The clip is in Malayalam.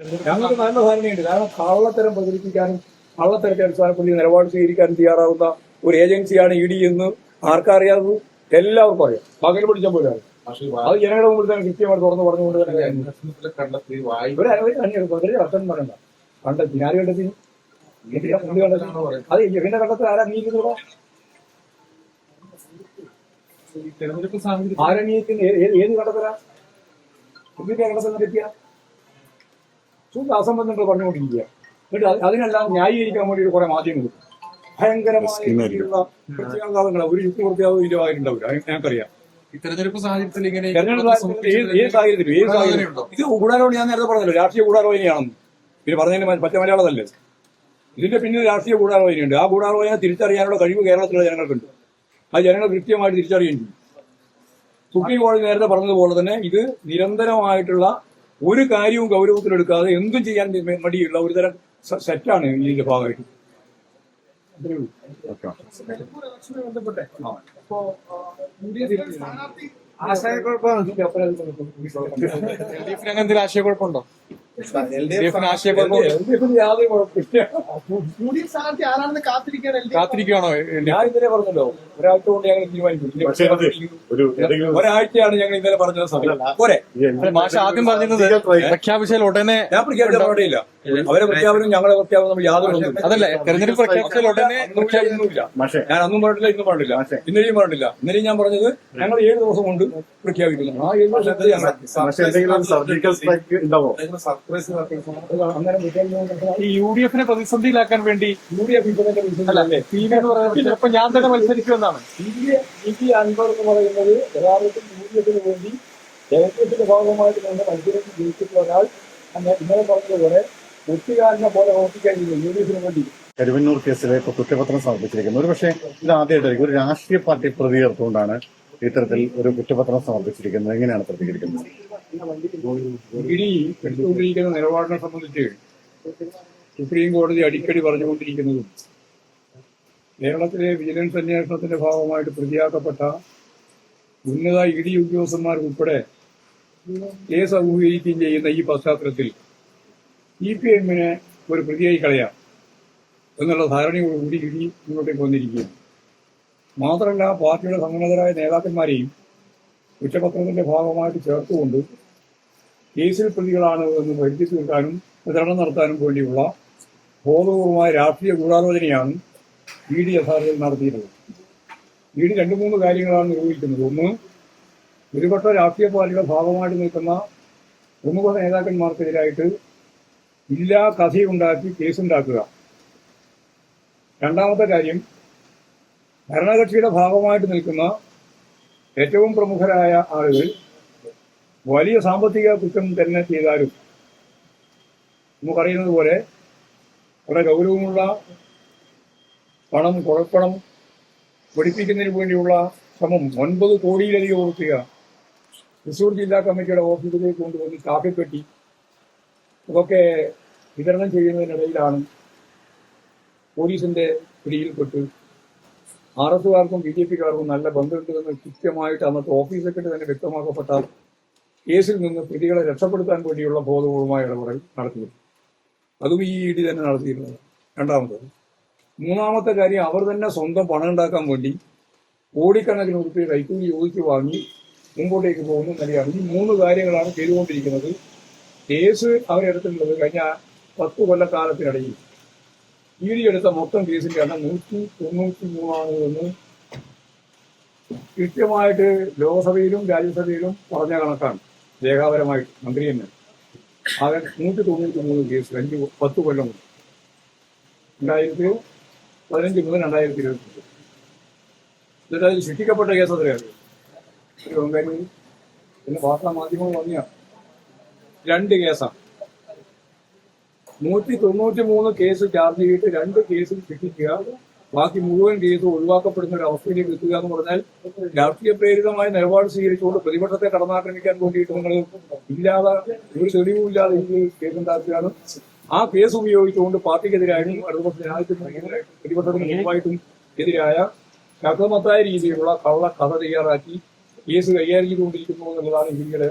ഞങ്ങൾക്ക് നല്ല ധാരണയുണ്ട്. കാരണം കള്ളത്തരം പ്രചരിപ്പിക്കാനും കള്ളത്തരത്തെ അടിസ്ഥാനപ്പെടുത്തി നിലപാട് സ്വീകരിക്കാനും തയ്യാറാവുന്ന ഒരു ഏജൻസിയാണ് ഇ ഡി എന്ന് ആർക്കറിയാതെ എല്ലാവർക്കും അറിയാം. പകൽ പിടിച്ച പോലെ അത് ജനങ്ങളുടെ മുമ്പിൽ തന്നെ കൃത്യമായിട്ട് തുറന്നു പറഞ്ഞുകൊണ്ട് തന്നെ അർത്ഥം പറയണ്ട. കണ്ടെത്തി. ഞാൻ കണ്ടെത്തി. അത് ഇവന്റെ കണ്ടെത്തി ആരാ സാഹചര്യം ആരാ ഏത് കണ്ടെത്തലാ? ചൂട് അസംബന്ധങ്ങൾ പറഞ്ഞുകൊണ്ടിരിക്കുക. എന്നിട്ട് അത് അതിനെല്ലാം ന്യായീകരിക്കാൻ വേണ്ടി കുറെ മാധ്യമങ്ങൾ ഭയങ്കരമായിട്ടുള്ള പ്രത്യാഘാതങ്ങൾ ഒരു യുക്തിപൂർത്തിയാവും ഇല്ലായിട്ടുണ്ടാവില്ല അത് ഞങ്ങൾക്കറിയാം. തെരഞ്ഞെടുപ്പ് സാഹചര്യത്തിൽ ഇങ്ങനെ തെരഞ്ഞെടുപ്പ് സാഹചര്യത്തിൽ ഏത് സാഹചര്യത്തിലും ഏത് ഉണ്ടോ? ഇത് ഗൂഢാലോചന ഞാൻ നേരത്തെ പറഞ്ഞല്ലോ. രാഷ്ട്രീയ ഗൂഢാലോചനയാണെന്ന്. പിന്നെ പറഞ്ഞതിന് പച്ച മലയാളമല്ലേ ഇതിന്റെ പിന്നിൽ രാഷ്ട്രീയ ഗൂഢാലോചനയുണ്ട്. ആ ഗൂഢാലോചന തിരിച്ചറിയാനുള്ള കഴിവ് കേരളത്തിലുള്ള ജനങ്ങൾക്കുണ്ട്. ആ ജനങ്ങൾ കൃത്യമായിട്ട് തിരിച്ചറിയുകയും ചെയ്യും. സുപ്രീം കോടതി നേരത്തെ പറഞ്ഞതുപോലെ തന്നെ ഇത് നിരന്തരമായിട്ടുള്ള ഒരു കാര്യവും ഗൗരവത്തിലെടുക്കാതെ എന്തും ചെയ്യാൻ മടിയുള്ള ഒരു തരം സെറ്റാണ് ഇതിന്റെ ഭാഗമായിട്ട്. ആശയക്കുഴപ്പമാണ് അങ്ങനെ എന്തെങ്കിലും ആശയക്കുഴപ്പമുണ്ടോ? എൽ ഡി എഫിന് ആശയക്കുഴപ്പം എൽഡിഎഫിന് യാതൊരു കുഴപ്പമില്ല. യു ഡി എഫ് സ്ഥാനാർത്ഥി ആരാണെന്ന് കാത്തിരിക്കാൻ എൽ ഡി എഫ്? കാത്തിരിക്കുകയാണോ എൽ ഡി ഞാൻ ഇന്നലെ പറഞ്ഞല്ലോ ഒരാഴ്ച കൊണ്ട് ഞങ്ങൾ തീരുമാനിക്കും ഇനി ഒരു ഏതെങ്കിലും ഒരാഴ്ചയാണ് ഞങ്ങൾ ഇന്നലെ പറഞ്ഞത് സമയം പോരെ. മാഷ ആദ്യം പറഞ്ഞിരുന്നത് പ്രഖ്യാപിച്ചാൽ ഉടനെ ഞാൻ പ്രഖ്യാപിച്ച പാടില്ല അവരെ പ്രഖ്യാപനം ഞങ്ങളെ പ്രഖ്യാപനം തമ്മിൽ യാതൊരു ബന്ധവുമില്ല. അതല്ലേ തെരഞ്ഞെടുപ്പ് പ്രഖ്യാപിച്ചാൽ ഉടനെ അന്നും. മാഷേ. ഞാൻ അന്നും പറഞ്ഞില്ല ഇന്നും പറഞ്ഞില്ല ഇന്നലെയും പറഞ്ഞില്ല ഇന്നലെയും ഞാൻ പറഞ്ഞത് ഞങ്ങൾ ഏഴ് ദിവസം കൊണ്ട് പ്രഖ്യാപിക്കുന്നു. ആ ഏഴ് ദിവസത്തിൽ ഞങ്ങൾ മാഷേ എന്തെങ്കിലും സർജിക്കൽ സ്ട്രൈക്ക് ഉണ്ടാവോ? ഈ യു ഡി എഫിനെ പ്രതിസന്ധിയിലാക്കാൻ വേണ്ടി യു ഡി എഫ് ഇപ്പോഴത്തെ പി എന്ന് പറയുന്നത് ചിലപ്പോൾ ഞാൻ തന്നെ മത്സരിക്കുമെന്നാണ് എന്നാണ്. അൻവർ എന്ന് പറയുന്നത് യഥാർത്ഥത്തിൽ യു ഡി എഫിന് വേണ്ടി ജനകീയത്തിന്റെ ഭാഗമായിട്ട് നമ്മൾ മത്സരത്തിൽ ജയിച്ചിട്ടുള്ള ഒരാൾ. ഇന്നലെ പറഞ്ഞതുപോലെ ഒറ്റുകാരനെ പോലെ ഓർപ്പിക്കാനില്ല യു ഡി എഫിന് വേണ്ടി. കരുവന്നൂർ കേസിലെ ഇപ്പൊ കുറ്റപത്രം സമർപ്പിച്ചിരിക്കുന്നു. ഒരു പക്ഷേ ഇത് ആദ്യമായിട്ടായിരിക്കും. ഒരു രാഷ്ട്രീയ പാർട്ടി പ്രതി ചേർത്തുകൊണ്ടാണ് ഇത്തരത്തിൽ ഒരു കുറ്റപത്രം സമർപ്പിച്ചിരിക്കുന്നത് എങ്ങനെയാണ് പ്രതികരിക്കുന്നത്? നിലപാടിനെ സംബന്ധിച്ച് സുപ്രീം കോടതി അടിക്കടി പറഞ്ഞുകൊണ്ടിരിക്കുന്നതും കേരളത്തിലെ വിജിലൻസ് അന്വേഷണത്തിന്റെ ഭാഗമായിട്ട് പ്രതിയാക്കപ്പെട്ട ഉന്നത ഇ ഡി ഉദ്യോഗസ്ഥന്മാർക്കുൾപ്പെടെ കേസ് അഭിമുഖീകരിക്കുകയും ചെയ്യുന്ന ഈ പശ്ചാത്തലത്തിൽ ഇ പി എമ്മിനെ ഒരു പ്രതിയായി കളയാം എന്നുള്ള ധാരണയോടുകൂടി ഇടി മുന്നോട്ടേക്ക് വന്നിരിക്കുകയാണ്. മാത്രമല്ല പാർട്ടിയുടെ സംഘടനതരായ നേതാക്കന്മാരെയും കുറ്റപത്രത്തിന്റെ ഭാഗമായിട്ട് ചേർത്തുകൊണ്ട് കേസിൽ പ്രതികളാണ് എന്ന് വരുത്തി തീർക്കാനും വിതരണം നടത്താനും വേണ്ടിയുള്ള ബോധപൂർവമായ രാഷ്ട്രീയ ഗൂഢാലോചനയാണ് ഇ ഡി യഥാർത്ഥത്തിൽ നടത്തിയിട്ടുള്ളത്. ഇ ഡി രണ്ട് മൂന്ന് കാര്യങ്ങളാണ് നിർവഹിക്കുന്നത് ഒന്ന് ഒരുപക്ഷ രാഷ്ട്രീയ പാർട്ടിയുടെ ഭാഗമായിട്ട് നിൽക്കുന്ന പ്രമുഖ നേതാക്കന്മാർക്കെതിരായിട്ട് ഇല്ലാ കഥയുണ്ടാക്കി കേസുണ്ടാക്കുക. രണ്ടാമത്തെ കാര്യം ഭരണകക്ഷിയുടെ ഭാഗമായിട്ട് നിൽക്കുന്ന ഏറ്റവും പ്രമുഖരായ ആളുകൾ വലിയ സാമ്പത്തിക കുറ്റം തന്നെ ചെയ്താലും നമുക്കറിയുന്നത് പോലെ വളരെ ഗൗരവമുള്ള പണം കുഴപ്പണം പഠിപ്പിക്കുന്നതിന് വേണ്ടിയുള്ള ശ്രമം ഒൻപത് കോടിയിലധികം ഓർക്കുക തൃശ്ശൂർ ജില്ലാ കമ്മിറ്റിയുടെ ഓഫീസിലേക്ക് കൊണ്ടുവന്ന് കാപ്പിപ്പെട്ടി ഇതൊക്കെ വിതരണം ചെയ്യുന്നതിനിടയിലാണ് പോലീസിന്റെ പിടിയിൽപ്പെട്ട് ആർ എസുകാർക്കും ബി ജെ പിക്കാർക്കും നല്ല ബന്ധമുണ്ടെന്ന് കൃത്യമായിട്ട് അന്നത്തെ ഓഫീസ് സെക്രട്ടറി തന്നെ വ്യക്തമാക്കപ്പെട്ട കേസിൽ നിന്ന് പ്രതികളെ രക്ഷപ്പെടുത്താൻ വേണ്ടിയുള്ള ബോധപൂർവമായ ഇടപെടൽ നടത്തിയത് അതും ഈ ഇടി തന്നെ നടത്തിയിരുന്നത് രണ്ടാമത് മൂന്നാമത്തെ കാര്യം അവർ തന്നെ സ്വന്തം പണം ഉണ്ടാക്കാൻ വേണ്ടി കോടിക്കണക്കിന് ഉറുപ്പിക കൈക്കൂലി ചോദിച്ചു വാങ്ങി മുമ്പോട്ടേക്ക് പോകുന്നു നിലയാണ് ഈ മൂന്ന് കാര്യങ്ങളാണ് ചെയ്തുകൊണ്ടിരിക്കുന്നത്. കേസ് അവരെടുത്തിട്ടുള്ളത് കഴിഞ്ഞ പത്ത് കൊല്ലക്കാലത്തിനിടയിൽ. ഇ ഡി എടുത്ത മൊത്തം കേസിന്റെ എണ്ണം നൂറ്റി തൊണ്ണൂറ്റി മൂന്നാണ് എന്ന് കൃത്യമായിട്ട് ലോക്സഭയിലും രാജ്യസഭയിലും പറഞ്ഞ കണക്കാണ്. രേഖാപരമായിട്ട് മന്ത്രി തന്നെ. ആകെ നൂറ്റി തൊണ്ണൂറ്റി മൂന്ന് കേസ് അഞ്ച് പത്ത് കൊല്ലം രണ്ടായിരത്തി പതിനഞ്ച് മുതൽ രണ്ടായിരത്തി ഇരുപത്തി എന്നിട്ട് അതിൽ ശിക്ഷിക്കപ്പെട്ട കേസ് എത്രയാണ്? ഒരു പിന്നെ വാർത്താ മാധ്യമങ്ങൾ പറഞ്ഞ രണ്ട് കേസാണ്. നൂറ്റി തൊണ്ണൂറ്റി മൂന്ന് കേസ് ചാർജ് ചെയ്തിട്ട് രണ്ട് കേസിൽ ശിക്ഷിക്കുക ബാക്കി മുഴുവൻ കേസ് ഒഴിവാക്കപ്പെടുന്ന ഒരു അവസ്ഥയിലേക്ക് എത്തുക എന്ന് പറഞ്ഞാൽ രാഷ്ട്രീയ പ്രേരിതമായ നിലപാട് സ്വീകരിച്ചുകൊണ്ട് പ്രതിപക്ഷത്തെ കടന്നാക്രമിക്കാൻ വേണ്ടിയിട്ട് നിങ്ങൾ ഇല്ലാതെ ഒരു തെളിവുമില്ലാതെ ഈ കേസ് ഉണ്ടാക്കുകയാണ്. ആ കേസ് ഉപയോഗിച്ചുകൊണ്ട് പാർട്ടിക്കെതിരായും അടുത്ത പ്രതിപക്ഷത്തിന് മുമ്പായിട്ടും എതിരായ ശക്തമത്തായ രീതിയിലുള്ള കള്ള കഥ തയ്യാറാക്കി കേസ് കൈകാര്യം ചെയ്തുകൊണ്ടിരിക്കുന്നു എന്നുള്ളതാണ് ഇന്ത്യയുടെ